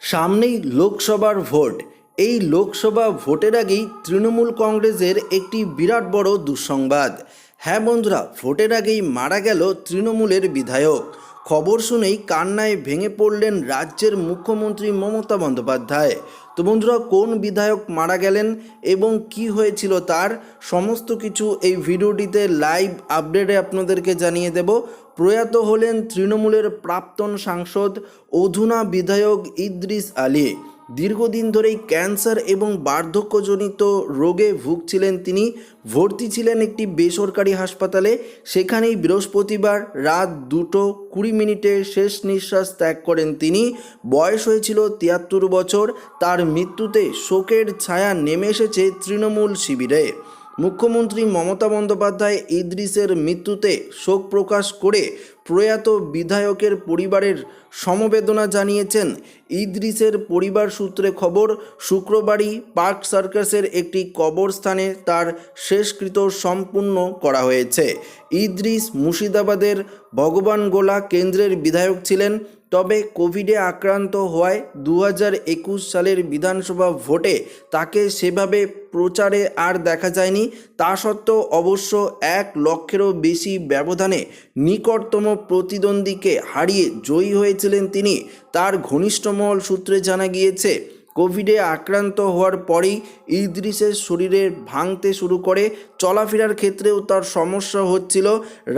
সামনেই লোকসভার ভোট। এই লোকসভা ভোটের আগেই তৃণমূল কংগ্রেসের একটি বিরাট বড় দুঃসংবাদ। হ্যাঁ বন্ধুরা, ভোটের আগেই মারা গেল তৃণমূলের বিধায়ক। খবর শুনেই কান্নায় ভেঙে পড়লেন রাজ্যের মুখ্যমন্ত্রী মমতা বন্দ্যোপাধ্যায়। তো বন্ধুরা, কোন বিধায়ক মারা গেলেন এবং কি হয়েছিল তার সমস্ত কিছু এই ভিডিওটিতে লাইভ আপডেটে আপনাদেরকে জানিয়ে দেব। প্রয়াত হলেন তৃণমূলের প্রাক্তন সাংসদ, অধুনা বিধায়ক ইদ্রিস আলী। দীর্ঘদিন ধরেই ক্যান্সার এবং বার্ধক্যজনিত রোগে ভুগছিলেন তিনি। ভর্তি ছিলেন একটি বেসরকারি হাসপাতালে। সেখানেই বৃহস্পতিবার রাত দুটো কুড়ি মিনিটে শেষ নিঃশ্বাস ত্যাগ করেন তিনি। বয়স হয়েছিল তিয়াত্তর বছর। তার মৃত্যুতে শোকের ছায়া নেমে এসেছে তৃণমূল শিবিরে। মুখ্যমন্ত্রী মমতা বন্দ্যোপাধ্যায় ইদ্রিসের মৃত্যুতে শোক প্রকাশ করে প্রয়াত বিধায়কের পরিবারের সমবেদনা জানিয়েছেন। ইদ্রিসের পরিবার সূত্রে খবর, শুক্রবারই পার্ক সার্কাসের একটি কবরস্থানে তার শেষকৃত সম্পূর্ণ করা হয়েছে। ইদ্রিস মুর্শিদাবাদের ভগবানগোলা কেন্দ্রের বিধায়ক ছিলেন, তবে কোভিডে আক্রান্ত হওয়ায় দু সালের বিধানসভা ভোটে তাকে সেভাবে প্রচারে আর দেখা যায়নি। তা সত্ত্বেও অবশ্য এক লক্ষেরও বেশি ব্যবধানে নিকটতম প্রতিদ্বন্দ্বীকে হারিয়ে জয়ী হয়েছিলেন তিনি। তার ঘনিষ্ঠ মহল সূত্রে জানা গিয়েছে কোভিডে আক্রান্ত হওয়ার পরেই ইদ্রিসের শরীরে ভাঙতে শুরু করে। চলাফেরার ক্ষেত্রেও তার সমস্যা হচ্ছিল,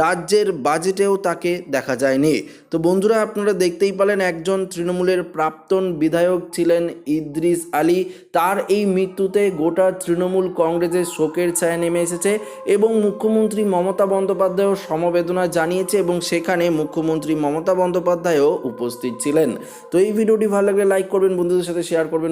রাজ্যের বাজেটেও তাকে দেখা যায়নি। তো বন্ধুরা, আপনারা দেখতেই পালেন একজন তৃণমূলের প্রাক্তন বিধায়ক ছিলেন ইদ্রিস আলী। তার এই মৃত্যুতে গোটা তৃণমূল কংগ্রেসের শোকের ছায়া নেমে এসেছে এবং মুখ্যমন্ত্রী মমতা বন্দ্যোপাধ্যায়ও সমবেদনা জানিয়েছে এবং সেখানে মুখ্যমন্ত্রী মমতা বন্দ্যোপাধ্যায়ও উপস্থিত ছিলেন। তো এই ভিডিওটি ভালো লাগলে লাইক করবেন, বন্ধুদের সাথে শেয়ার করবেন।